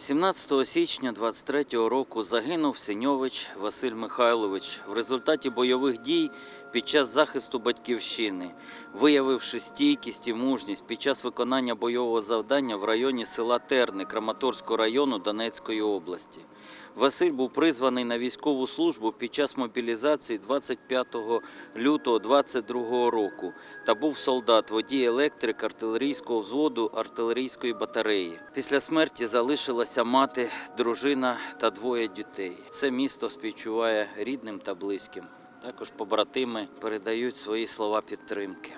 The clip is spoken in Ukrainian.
17 січня 23-го року загинув Синьович Василь Михайлович в результаті бойових дій під час захисту батьківщини, виявивши стійкість і мужність під час виконання бойового завдання в районі села Терни Краматорського району Донецької області. Василь був призваний на військову службу під час мобілізації 25 лютого 22 року та був солдат, водій електрик артилерійського взводу артилерійської батареї. Після смерті залишилася мати, дружина та двоє дітей. Все місто співчуває рідним та близьким. Також побратими передають свої слова підтримки.